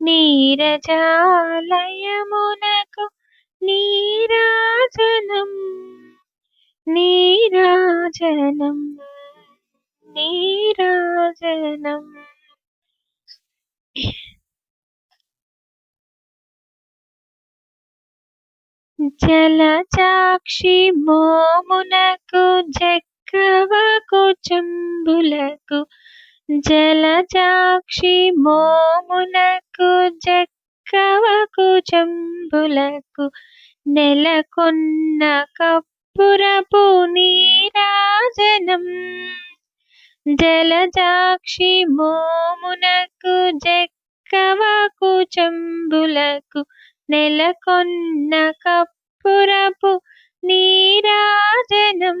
నీరజాలయమునకు నీరాజనం నీరాజనం నీరాజనం. జలచాక్షి మోమునకు జక్కవకు చెంబులకు జలచాక్షి మోమునకు జక్కవకు చెంబులకు నెలకొన్న కప్పురపు నీరాజనం. జలచాక్షి మోమునకు జక్కవకు చెంబులకు నెలకొన్న కప్పురపు నీరాజనం.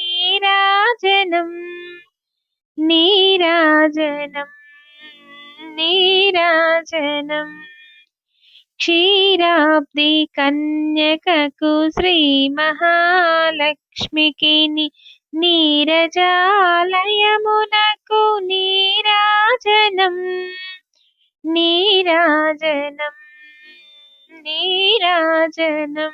నీరాజనం నీరాజనం నీరాజనం క్షీరాబ్ది కన్యకకు శ్రీ మహాలక్ష్మికి నీరజాలయమునకు నీరాజనం నీరాజనం నీరాజనం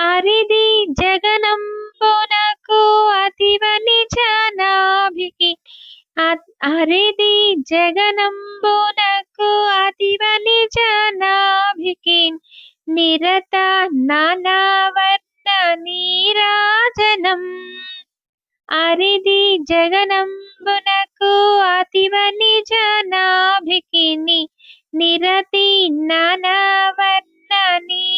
అరిది జగనంబునకు అతివ నిజనాభికి. అరిది జగనంబునకు అతివ నిజనాభికి. నిరత నానావర్ణ నీరాజనం. అరిది జగనంబునకు అతివ నిజనాభికి. నిరతి నానావర్ణ నీ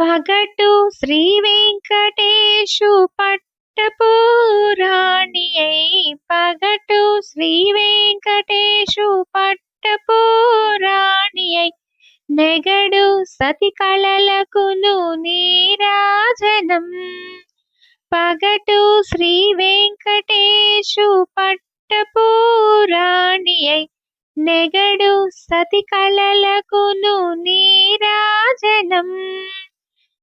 పగటు శ్రీ వెంకటేశు పట్టపురాణి అయి పగటు శ్రీ వెంకటేశు పట్టపురాణి అయి నెగడు సతి కళలకును నీరాజనం. పగటు శ్రీ వెంకటేశు పట్టపురాణి అయి నెగడు సతి కళలకును నీరాజనం.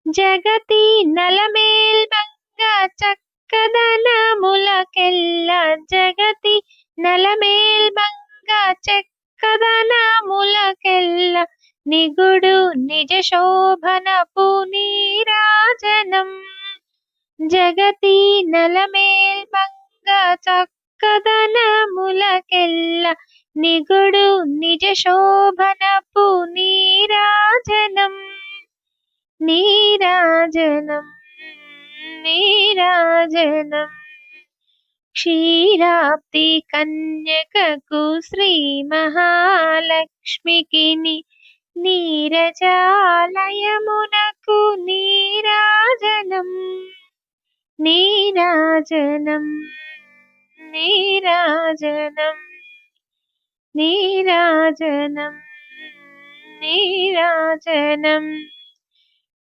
జగతి నలమేల్మంగ చక్కదనములకెల్ల జగతి నలమేల్మంగ చక్కదనములకెల్ల నిగుడు నిజ శోభనపు నీరాజనం జగతి నలమేల్మంగ చక్కదనములకెల్ల నిగుడు నిజ శోభనపు నీరాజనం నీరాజనం నీరాజనం క్షీరాబ్ది కన్యకకు శ్రీ మహాలక్ష్మికి నీరజాలయమునకు నీరాజనం నీరాజనం నీరాజనం నీరాజనం నీరాజనం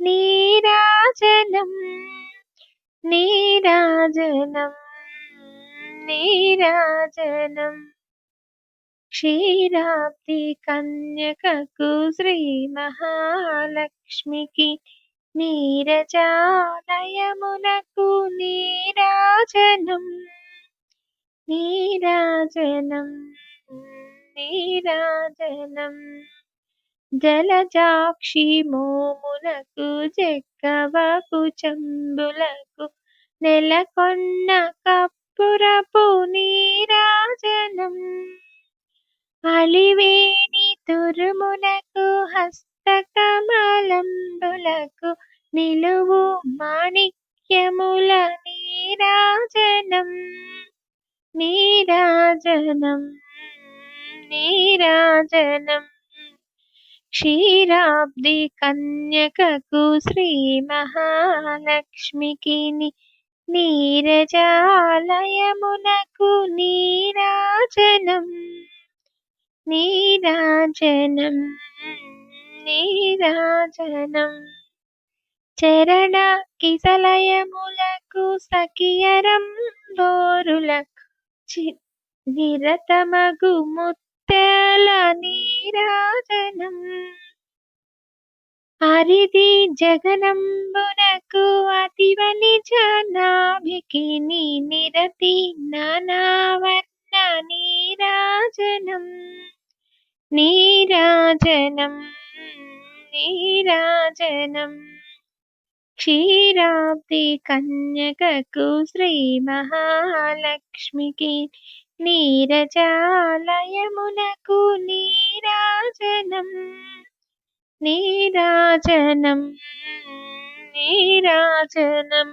నీరాజనం నీరాజనం నీరాజనం క్షీరాబ్ది కన్యకకు శ్రీ మహాలక్ష్మికి నీరజాలయమునకు నీరాజనం నీరాజనం నీరాజనం జలజాక్షి మోములకు చెక్కవపు చంబులకు నెలకొన్న కప్పురపు నీరాజనం. అలివేణి తురుమునకు హస్తకమలంబులకు నిలువు మాణిక్యముల నీరాజనం. నీరాజనం నీరాజనం. క్షీరాబ్ది కన్యకకు శ్రీ మహాలక్ష్మికి నీరజాలయమునకు నీరాజనం నీరాజనం నీరాజనం. చరణ కిసలయములకు సఖియరం బోరులకు నిరతమగు ముత్ తేల నీరాజనం. అరిది జగనంబునకు అతివని జనాభికి నిరతి నానావర్ణ నీరాజనం. నీరాజనం నీరాజనం. క్షీరాబ్ది కన్యకకు శ్రీ మహాలక్ష్మికి నీరజాలయమునకు నీరాజనం నీరాజనం నీరాజనం.